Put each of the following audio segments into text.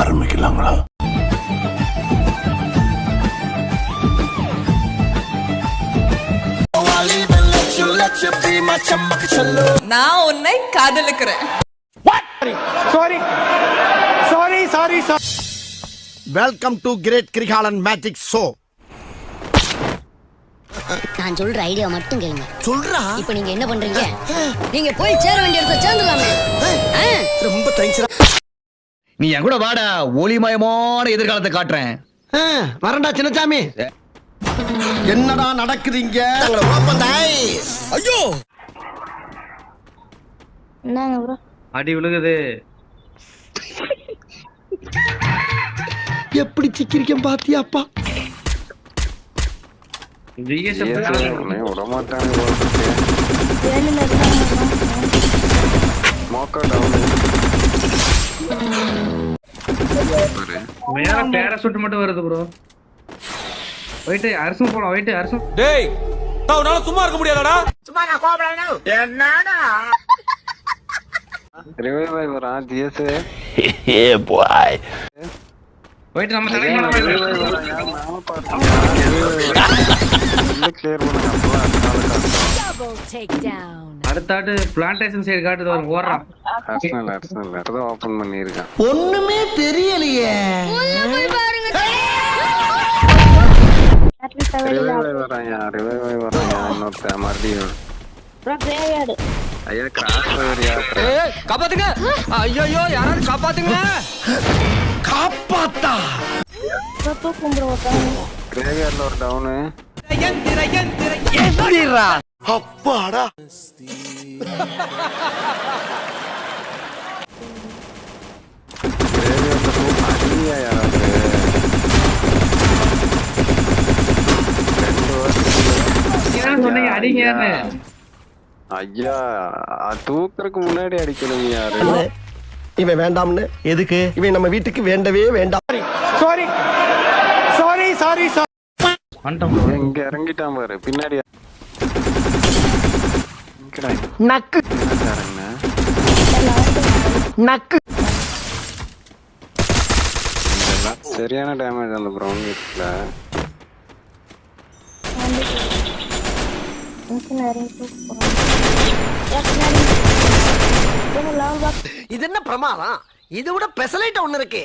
ஆரம்பிக்கலாங்களா? நான் உன்னை காதலிக்கிறேன். Sorry sorry sorry sorry welcome to great Kirikalan magic show நான் சொல்ற ஐடியா மட்டும் கேளுங்க. சொல்றா? இப்போ நீங்க என்ன பண்றீங்க? நீங்க போய் சேர வேண்டிய இடத்துல சேர்ந்துடலாமே? ரொம்ப தேங்க்ஸ் நீ என் கூட வாடா. ஒளிமயமான எதிர்காலத்தை காட்டுறேன். வரண்டா சின்னசாமி என்னடா நடக்குது இங்க? ஐயோ! என்னங்க ப்ரோ அடி விழுகுது. எப்படி சிக்கிரிக்கம் பாத்தியாப்பா ஜிஎஸ்எஃப் விடமாட்டாங்க போல மேல பேராசூட் மட்டும் வருது ப்ரோ போயிட்டு அரசும் போலாம் போயிட்டு அரசும். டேய் உன்னால சும்மா இருக்க முடியாதடா? ரிவைவ் வரான் ஜிஎஸ் போயிட்டு நம்ம மேல போயிட்டு கிளியர் பண்ணுங்க அடுத்தாட்டு பிளான்டேஷன் சைடு காட்டுது வரும் ஓடுறான். அர்சனல் அர்சனல் அதான் ஓபன் பண்ணியிருக்கான். ஒண்ணுமே தெரியலையே. காப்பாத்துங்க. ஐயோ யாராவது காப்பாத்துங்க. காப்பாத்தா. கிரேவியர்ல ஒரு டவுனு அப்பாடா. அடிங்கன்னு ஐயா தூக்கறதுக்கு முன்னாடி அடிக்கணும் யாரு? இவன் வேண்டாம்னு? எதுக்கு? இவன் நம்ம வீட்டுக்கு வேண்டவே வேண்டாம். Sorry sorry sorry sorry. இங்க இறங்கிட்டான் பாரு. பின்னாடி நக்கு. நக்கு. சரியான டேமேஜ் அந்த ப்ரௌன் வீட்ல இது என்ன பிரமாதம்? இதை விட பெசலைட் ஒண்ணு இருக்கு.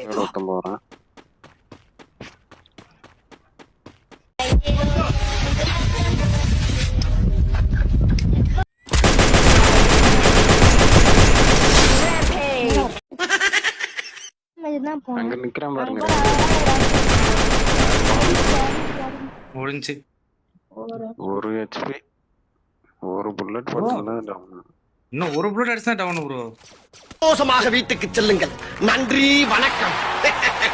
அங்க நிக்கிறான் பாருங்க முடிஞ்சு ஒரு ஹெச்பி ஒரு புல்லட் போட்டு டவுன் இன்னும் ஒரு புல்லட் அடிச்சா டவுன் ப்ரோ சந்தோஷமாக வீட்டுக்கு செல்லுங்கள். நன்றி வணக்கம்.